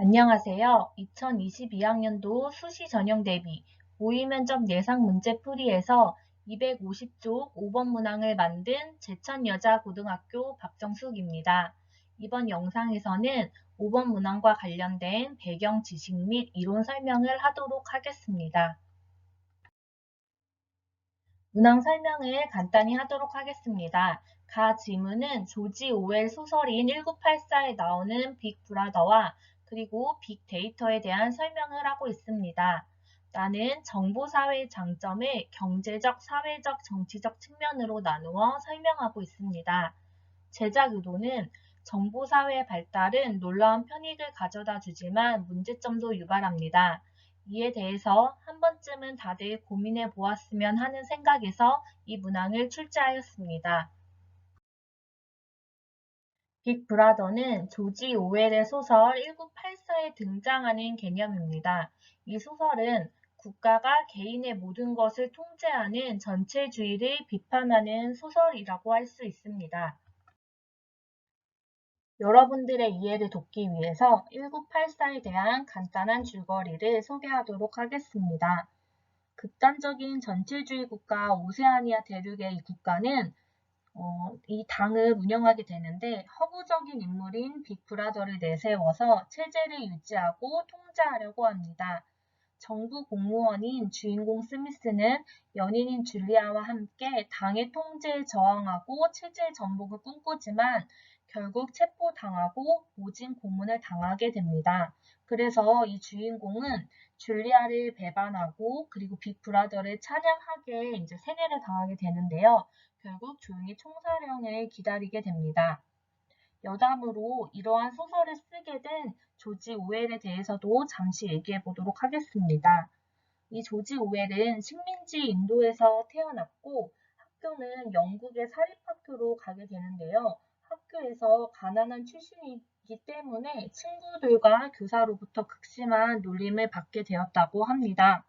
안녕하세요. 2022학년도 수시 전형 대비 모의면접 예상 문제 풀이에서 250쪽 5번 문항을 만든 제천여자고등학교 박정숙입니다. 이번 영상에서는 5번 문항과 관련된 배경 지식 및 이론 설명을 하도록 하겠습니다. 문항 설명을 간단히 하도록 하겠습니다. 가 지문은 조지 오웰 소설인 1984에 나오는 빅 브라더와 그리고 빅데이터에 대한 설명을 하고 있습니다. 나는 정보사회의 장점을 경제적, 사회적, 정치적 측면으로 나누어 설명하고 있습니다. 제작 의도는 정보사회의 발달은 놀라운 편익을 가져다 주지만 문제점도 유발합니다. 이에 대해서 한 번쯤은 다들 고민해 보았으면 하는 생각에서 이 문항을 출제하였습니다. 빅 브라더는 조지 오웰의 소설 1984에 등장하는 개념입니다. 이 소설은 국가가 개인의 모든 것을 통제하는 전체주의를 비판하는 소설이라고 할 수 있습니다. 여러분들의 이해를 돕기 위해서 1984에 대한 간단한 줄거리를 소개하도록 하겠습니다. 극단적인 전체주의 국가 오세아니아 대륙의 이 국가는 어, 이 당을 운영하게 되는데 허구적인 인물인 빅브라더를 내세워서 체제를 유지하고 통제하려고 합니다. 정부 공무원인 주인공 스미스는 연인인 줄리아와 함께 당의 통제에 저항하고 체제의 전복을 꿈꾸지만 결국 체포당하고 모진 고문을 당하게 됩니다. 그래서 이 주인공은 줄리아를 배반하고 그리고 빅브라더를 찬양하게 이제 세뇌를 당하게 되는데요. 결국 조용히 총사령을 기다리게 됩니다. 여담으로 이러한 소설을 쓰게 된 조지 오웰에 대해서도 잠시 얘기해 보도록 하겠습니다. 이 조지 오웰은 식민지 인도에서 태어났고 학교는 영국의 사립학교로 가게 되는데요. 학교에서 가난한 출신이기 때문에 친구들과 교사로부터 극심한 놀림을 받게 되었다고 합니다.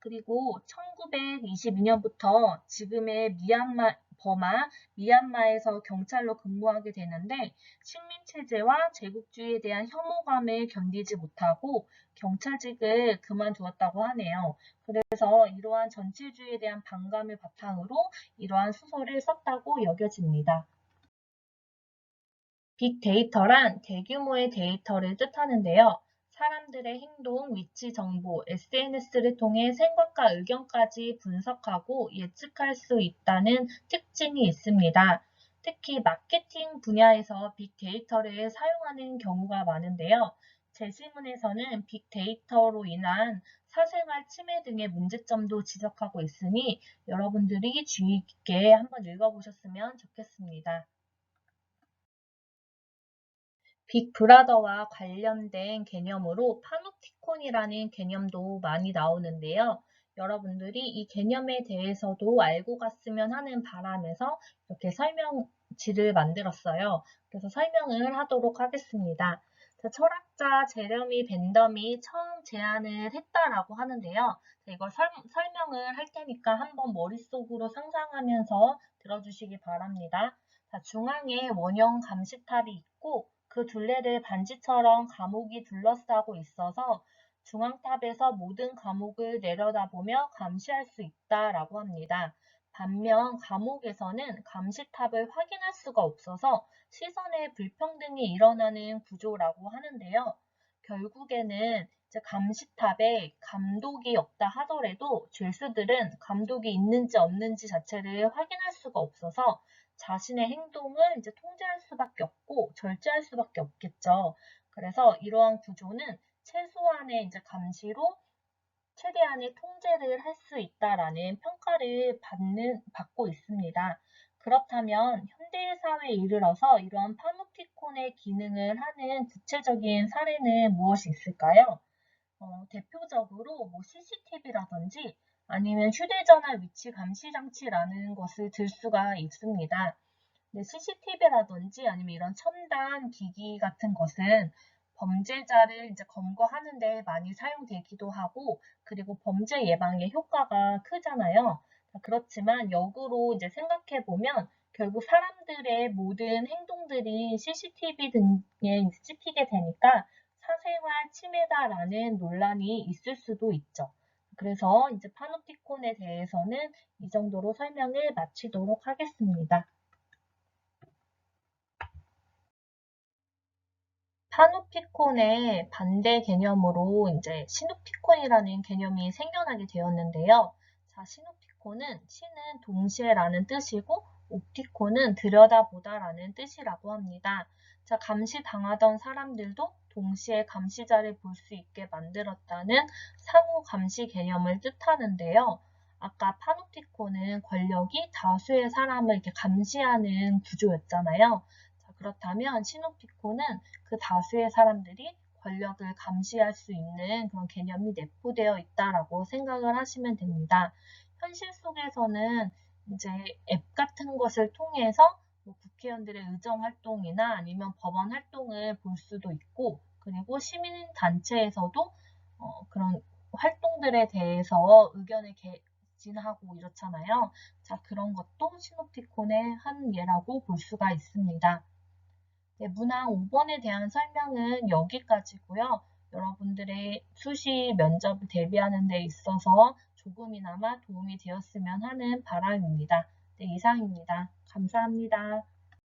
그리고 1922년부터 지금의 미얀마, 버마, 미얀마에서 경찰로 근무하게 되는데 식민체제와 제국주의에 대한 혐오감을 견디지 못하고 경찰직을 그만두었다고 하네요. 그래서 이러한 전체주의에 대한 반감을 바탕으로 이러한 소설을 썼다고 여겨집니다. 빅데이터란 대규모의 데이터를 뜻하는데요. 사람들의 행동, 위치 정보, SNS를 통해 생각과 의견까지 분석하고 예측할 수 있다는 특징이 있습니다. 특히 마케팅 분야에서 빅데이터를 사용하는 경우가 많은데요. 제시문에서는 빅데이터로 인한 사생활 침해 등의 문제점도 지적하고 있으니 여러분들이 주의 깊게 한번 읽어보셨으면 좋겠습니다. 빅브라더와 관련된 개념으로 파노티콘이라는 개념도 많이 나오는데요. 여러분들이 이 개념에 대해서도 알고 갔으면 하는 바람에서 이렇게 설명지를 만들었어요. 그래서 설명을 하도록 하겠습니다. 철학자 제레미 벤덤이 처음 제안을 했다라고 하는데요. 이걸 설, 설명을 할 테니까 한번 머릿속으로 상상하면서 들어주시기 바랍니다. 자, 중앙에 원형 감시탑이 있고 그 둘레를 반지처럼 감옥이 둘러싸고 있어서 중앙탑에서 모든 감옥을 내려다보며 감시할 수 있다라고 합니다. 반면 감옥에서는 감시탑을 확인할 수가 없어서 시선의 불평등이 일어나는 구조라고 하는데요. 결국에는 감시탑에 감독이 없다 하더라도 죄수들은 감독이 있는지 없는지 자체를 확인할 수가 없어서 자신의 행동을 이제 통제할 수밖에 없고 절제할 수밖에 없겠죠. 그래서 이러한 구조는 최소한의 이제 감시로 최대한의 통제를 할 수 있다라는 평가를 받는, 받고 있습니다. 그렇다면 현대 사회에 이르러서 이러한 파노티콘의 기능을 하는 구체적인 사례는 무엇이 있을까요? 어, 대표적으로 뭐 CCTV라든지 아니면 휴대전화 위치 감시 장치라는 것을 들 수가 있습니다. CCTV라든지 아니면 이런 첨단 기기 같은 것은 범죄자를 이제 검거하는 데 많이 사용되기도 하고 그리고 범죄 예방에 효과가 크잖아요. 그렇지만 역으로 이제 생각해 보면 결국 사람들의 모든 행동들이 CCTV 등에 찍히게 되니까 사생활 침해다라는 논란이 있을 수도 있죠. 그래서 이제 파노티콘에 대해서는 이 정도로 설명을 마치도록 하겠습니다. 파노피콘의 반대 개념으로 이제 시노피콘이라는 개념이 생겨나게 되었는데요. 자, 시노피콘은 시는 동시에라는 뜻이고 옵티콘은 들여다보다라는 뜻이라고 합니다. 자, 감시당하던 사람들도 동시에 감시자를 볼 수 있게 만들었다는 상호 감시 개념을 뜻하는데요. 아까 파노티콘은 권력이 다수의 사람을 이렇게 감시하는 구조였잖아요. 자, 그렇다면 시노피콘은 그 다수의 사람들이 권력을 감시할 수 있는 그런 개념이 내포되어 있다라고 생각을 하시면 됩니다. 현실 속에서는 이제 앱 같은 것을 통해서 뭐 국회의원들의 의정 활동이나 아니면 법원 활동을 볼 수도 있고 그리고 시민 단체에서도 어, 그런 활동들에 대해서 의견을 개진하고 이렇잖아요. 자, 그런 것도 시노피콘의 한 예라고 볼 수가 있습니다. 네, 문항 5번에 대한 설명은 여기까지고요. 여러분들의 수시 면접을 대비하는 데 있어서 조금이나마 도움이 되었으면 하는 바람입니다. 네, 이상입니다. 감사합니다.